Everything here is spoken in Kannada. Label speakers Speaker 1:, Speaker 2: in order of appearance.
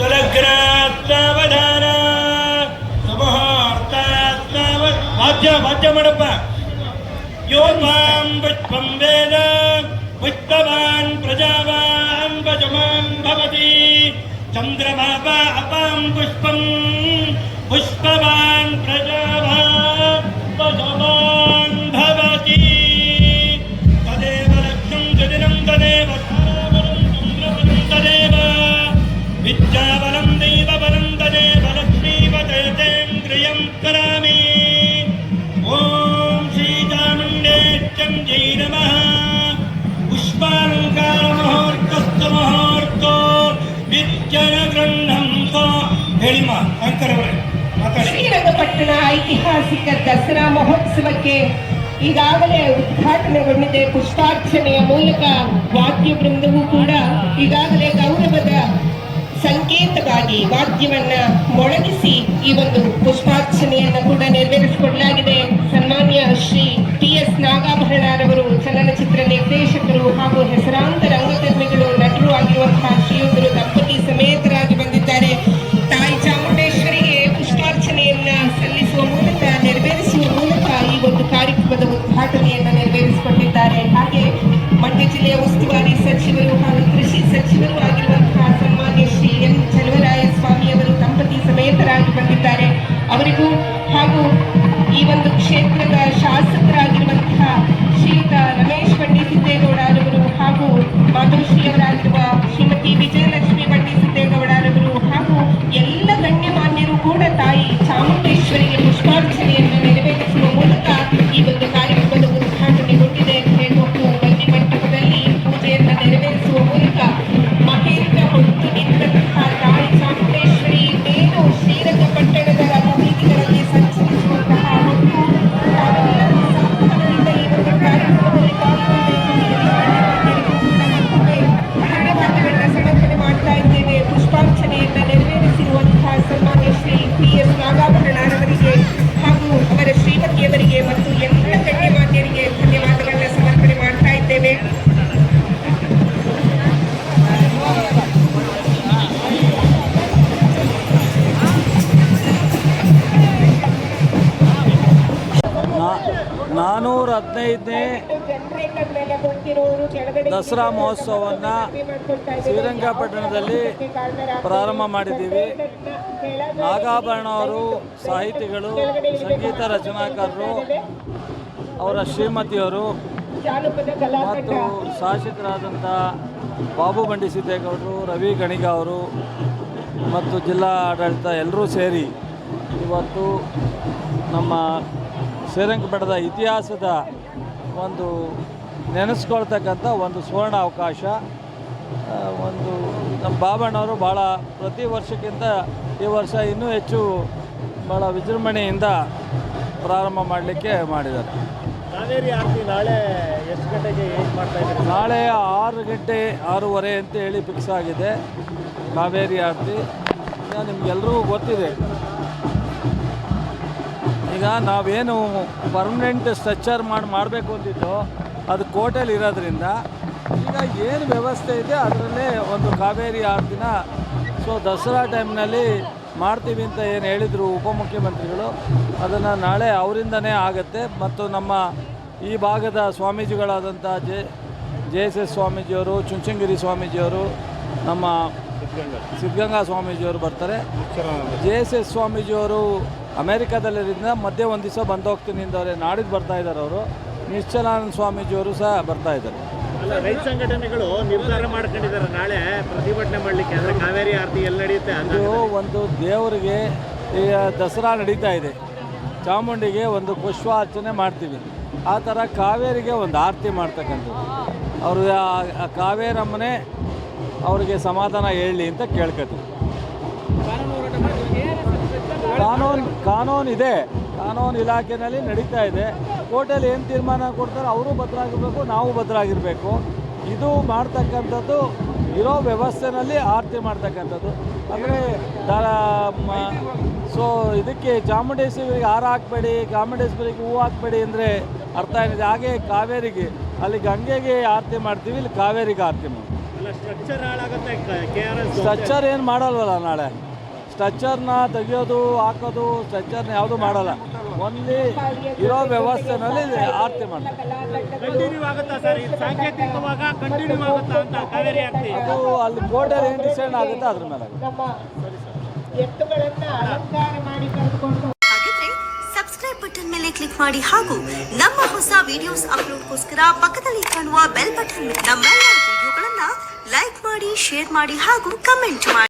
Speaker 1: ಜಲಗ್ರಾತ್ರಾವಧಾನ ಸಮಹಾರ್ತಾತ್ರಾವ ವಾದ್ಯ ವಾದ್ಯ ಮಾಡಪ್ಪ ಯೋ ಮಾಂ ಪುಷ್ಪಂ ವೇದ ಪುಷ್ಪವಾನ್ ಪ್ರಜಾವಾನ್ ಭಜಮಾನ್ ಭವತಿ ಚಂದ್ರಮಾ ವಾ ಅಪಾಂ ಪುಷ್ಪಂ ಜೈ ನಮಃ ಪುಷ್ಪಾಲಂಕಾರ
Speaker 2: ಶ್ರೀರಂಗಪಟ್ಟಣ ಐತಿಹಾಸಿಕ ದಸರಾ ಮಹೋತ್ಸವಕ್ಕೆ ಈಗಾಗಲೇ ಉದ್ಘಾಟನೆಗೊಂಡಿದೆ ಪುಷ್ಪಾರ್ಚನೆಯ ಮೂಲಕ ವಾದ್ಯ ಬೃಂದವೂ ಕೂಡ ಈಗಾಗಲೇ ಗೌರವದ ಸಂಕೇತವಾಗಿ ವಾದ್ಯವನ್ನ ಮೊಳಗಿಸಿ ಈ ಒಂದು ಪುಷ್ಪಾರ್ಚನೆಯನ್ನು ಕೂಡ ನೆರವೇರಿಸಿಕೊಡಲಾಗಿದೆ ನಿರ್ದೇಶಕರು ಹಾಗೂ ಹೆಸರಾಂತ ರಂಗಕರ್ಮಿಗಳು ನಟರು ಆಗಿರುವಂತಹ ಶ್ರೀಯುತರು ದಂಪತಿ ಸಮೇತರಾಗಿ ಬಂದಿದ್ದಾರೆ. ತಾಯಿ ಚಾಮುಂಡೇಶ್ವರಿಗೆ ಪುಷ್ಪಾರ್ಚನೆಯನ್ನ ಸಲ್ಲಿಸುವ ಮೂಲಕ, ನೆರವೇರಿಸುವ ಮೂಲಕ ಈ ಒಂದು ಕಾರ್ಯಕ್ರಮದ ಉದ್ಘಾಟನೆಯನ್ನ ನೆರವೇರಿಸಿಕೊಂಡಿದ್ದಾರೆ ಹಾಗೆ ಮಂಡ್ಯ ಜಿಲ್ಲೆಯ ಉಸ್ತುವಾರಿ ಸಚಿವರು ಹಾಗೂ ಕೃಷಿ ಸಚಿವರು ಆಗಿರುವಂತಹ ಸನ್ಮಾನ್ಯ ಶ್ರೀ ಎನ್ ಚಲುವರಾಯ ಸ್ವಾಮಿಯವರು ದಂಪತಿ ಸಮೇತರಾಗಿ ಬಂದಿದ್ದಾರೆ. ಅವರಿಗೂ ಹಾಗೂ ಈ ಒಂದು ಕ್ಷೇತ್ರದ ಶಾಸಕರಾಗಿರುವಂತಹ ಶ್ರೀಯುತ ರಮೇಶ್ ಬಂಡಿ ಸಿದ್ದೇಗೌಡರವರು ಹಾಗೂ ಮಾತೋಶ್ರೀಯವರಾಗಿರುವ ಶ್ರೀಮತಿ ವಿಜಯಲಕ್ಷ್ಮಿ ಬಂಡಿ ಸಿದ್ದೇಗೌಡರವರು ಹಾಗೂ ಎಲ್ಲ ಗಣ್ಯಮಾನ್ಯರು ಕೂಡ ತಾಯಿ ಚಾಮುಂಡೇಶ್ವರಿಗೆ ಪುಷ್ಪಾರ್ಚನೆಯನ್ನು ನೆರವೇರಿಸುವ ಮೂಲಕ ಈ ಒಂದು
Speaker 3: ನಾನೂರ ಹದಿನೈದನೇ ದಸರಾ ಮಹೋತ್ಸವವನ್ನು ಶ್ರೀರಂಗಪಟ್ಟಣದಲ್ಲಿ ಪ್ರಾರಂಭ ಮಾಡಿದ್ದೀವಿ. ನಾಗಾಭರಣ ಅವರು, ಸಾಹಿತಿಗಳು, ಸಂಗೀತ ರಚನಾಕಾರರು, ಅವರ ಶ್ರೀಮತಿಯವರು ಮತ್ತು ಶಾಸಕರಾದಂಥ ಬಾಬು ಬಂಡಿ ಸಿದ್ದೇಗೌಡರು ರವಿ ಗಣಿಗ ಅವರು ಮತ್ತು ಜಿಲ್ಲಾ ಆಡಳಿತ ಎಲ್ಲರೂ ಸೇರಿ ಇವತ್ತು ನಮ್ಮ ಶ್ರೀರಂಗಪಟ್ಟಣದ ಇತಿಹಾಸದ ಒಂದು ನೆನೆಸ್ಕೊಳ್ತಕ್ಕಂಥ ಒಂದು ಸುವರ್ಣ ಅವಕಾಶ. ಒಂದು ನಮ್ಮ ಬಾಬಣ್ಣವರು ಭಾಳ ಪ್ರತಿ ವರ್ಷಕ್ಕಿಂತ ಈ ವರ್ಷ ಇನ್ನೂ ಹೆಚ್ಚು ಭಾಳ ವಿಜೃಂಭಣೆಯಿಂದ ಪ್ರಾರಂಭ ಮಾಡಲಿಕ್ಕೆ ಮಾಡಿದ್ದಾರೆ.
Speaker 4: ಕಾವೇರಿ ಆರತಿ ನಾಳೆ ಎಷ್ಟು ಗಂಟೆಗೆ ಏನು ಮಾಡ್ತಾ ಇದ್ದೀರಿ?
Speaker 3: ನಾಳೆ ಆರು ಗಂಟೆ ಆರೂವರೆ ಅಂತ ಹೇಳಿ ಫಿಕ್ಸ್ ಆಗಿದೆ ಕಾವೇರಿ ಆರತಿ. ನಿಮ್ಗೆಲ್ರಿಗೂ ಗೊತ್ತಿದೆ. ಈಗ ನಾವೇನು ಪರ್ಮನೆಂಟ್ ಸ್ಟ್ರಕ್ಚರ್ ಮಾಡಿ ಮಾಡಬೇಕು ಅಂತಿದ್ದು ಅದು ಕೋಟೆಯಲ್ಲಿ ಇರೋದ್ರಿಂದ ಈಗ ಏನು ವ್ಯವಸ್ಥೆ ಇದೆ ಅದರಲ್ಲೇ ಒಂದು ಕಾವೇರಿ ದಿನ ಸೊ ದಸರಾ ಟೈಮ್ನಲ್ಲಿ ಮಾಡ್ತೀವಿ ಅಂತ ಏನು ಹೇಳಿದರು ಉಪಮುಖ್ಯಮಂತ್ರಿಗಳು ಅದನ್ನು ನಾಳೆ ಅವರಿಂದನೇ ಆಗತ್ತೆ. ಮತ್ತು ನಮ್ಮ ಈ ಭಾಗದ ಸ್ವಾಮೀಜಿಗಳಾದಂಥ ಜೆ ಜೆ ಎಸ್ ಎಸ್ ಸ್ವಾಮೀಜಿಯವರು ಚುಂಚನಗಿರಿ ಸ್ವಾಮೀಜಿಯವರು ನಮ್ಮ ಸಿದ್ಧಗಂಗಾ ಸ್ವಾಮೀಜಿಯವರು ಬರ್ತಾರೆ. ಜೆ ಎಸ್ ಎಸ್ ಸ್ವಾಮೀಜಿಯವರು ಅಮೇರಿಕಾದಲ್ಲಿರೋದ್ರಿಂದ ಮಧ್ಯೆ ಒಂದು ದಿವಸ ಬಂದು ಹೋಗ್ತೀನಿ ಅಂದವ್ರೆ ನಾಡಿದ್ದು ಬರ್ತಾ ಇದ್ದಾರೆ ಅವರು. ನಿಶ್ಚಲಾನಂದ ಸ್ವಾಮೀಜಿಯವರು ಸಹ ಬರ್ತಾ ಇದ್ದಾರೆ.
Speaker 4: ರೈತ ಸಂಘಟನೆಗಳು ನಿರ್ಧಾರ ಮಾಡ್ಕೊಂಡಿದ್ದಾರೆ. ನಾಳೆ ಪ್ರತಿಭಟನೆ ಮಾಡಲಿಕ್ಕೆ ಅಂದರೆ ಕಾವೇರಿ ಆರತಿ ಎಲ್ಲಿ ನಡೆಯುತ್ತೆ
Speaker 3: ಇದು ಒಂದು ದೇವರಿಗೆ ಈಗ ದಸರಾ ನಡೀತಾ ಇದೆ. ಚಾಮುಂಡಿಗೆ ಒಂದು ಪುಷ್ಪ ಅರ್ಚನೆ ಮಾಡ್ತೀವಿ. ಆ ಥರ ಕಾವೇರಿಗೆ ಒಂದು ಆರತಿ ಮಾಡ್ತಕ್ಕಂಥದ್ದು. ಅವರು ಕಾವೇರಮ್ಮನೇ ಅವರಿಗೆ ಸಮಾಧಾನ ಹೇಳಲಿ ಅಂತ ಕೇಳ್ಕೊತೀವಿ ಕಾನೂನು ಕಾನೂನು ಇದೆ. ಕಾನೂನು ಇಲಾಖೆಯಲ್ಲಿ ನಡೀತಾ ಇದೆ. ಕೋರ್ಟಲ್ಲಿ ಏನು ತೀರ್ಮಾನ ಕೊಡ್ತಾರೋ ಅವರು ಭದ್ರಾಗಿರ್ಬೇಕು ನಾವು ಭದ್ರಾಗಿರಬೇಕು. ಇದು ಮಾಡ್ತಕ್ಕಂಥದ್ದು ಇರೋ ವ್ಯವಸ್ಥೆನಲ್ಲಿ ಆರತಿ ಮಾಡ್ತಕ್ಕಂಥದ್ದು. ಅಂದರೆ ಸೊ ಇದಕ್ಕೆ ಚಾಮುಂಡೇಶ್ವರಿಗೆ ಹಾರ ಹಾಕಬೇಡಿ ಚಾಮುಂಡೇಶ್ವರಿಗೆ ಹೂವು ಹಾಕಬೇಡಿ ಅಂದರೆ ಅರ್ಥ ಏನಿದೆ? ಹಾಗೆ ಕಾವೇರಿಗೆ ಅಲ್ಲಿ ಗಂಗೆಗೆ ಆರತಿ ಮಾಡ್ತೀವಿ ಇಲ್ಲಿ ಕಾವೇರಿಗೆ ಆರತಿ ಮಾಡ್ತೀವಿ.
Speaker 4: ಸ್ಟ್ರಕ್ಚರ್
Speaker 3: ಏನು ಮಾಡಲ್ವಲ್ಲ ನಾಳೆ? ಸ್ಟ್ರಕ್ಚರ್ನ ತೆಗಿಯೋದು ಹಾಕೋದು ಸ್ಟ್ರಕ್ಚರ್ನ ಯಾವುದು ಮಾಡಲ್ಲ. ಓನ್ಲಿ ಇರೋ ವ್ಯವಸ್ಥೆನಲ್ಲಿ ಆರತಿ ಮಾಡ್ತಾರೆ.
Speaker 4: ಕಂಟಿನ್ಯೂ ಆಗುತ್ತಾ ಸರ್ ಇದು ಕಂಟಿನ್ಯೂ ಆಗುತ್ತಾ ಅಂತ ಕಾವೇರಿ ಆರತಿ
Speaker 3: ಅದು ಅಲ್ಲಿ ಬೋರ್ಡರ್ ಏನು ಡಿಸೈಡ್ ಆಗುತ್ತೆ ಅದ್ರ ಮೇಲೆ
Speaker 5: ಹಾಗಿದ್ರೆ ಸಬ್ಸ್ಕ್ರೈಬ್ ಬಟನ್ ಮೇಲೆ ಕ್ಲಿಕ್ ಮಾಡಿ ಹಾಗೂ ನಮ್ಮ ಹೊಸ ವಿಡಿಯೋಸ್ ಅಪ್ಲೋಡ್ಗೋಸ್ಕರ ಪಕ್ಕದಲ್ಲಿ ಕಾಣುವ ಬೆಲ್ ಬಟನ್ ನಮ್ಮೆಲ್ಲ ವಿಡಿಯೋಗಳನ್ನ ಲೈಕ್ ಮಾಡಿ ಶೇರ್ ಮಾಡಿ ಹಾಗೂ ಕಮೆಂಟ್ ಮಾಡಿ.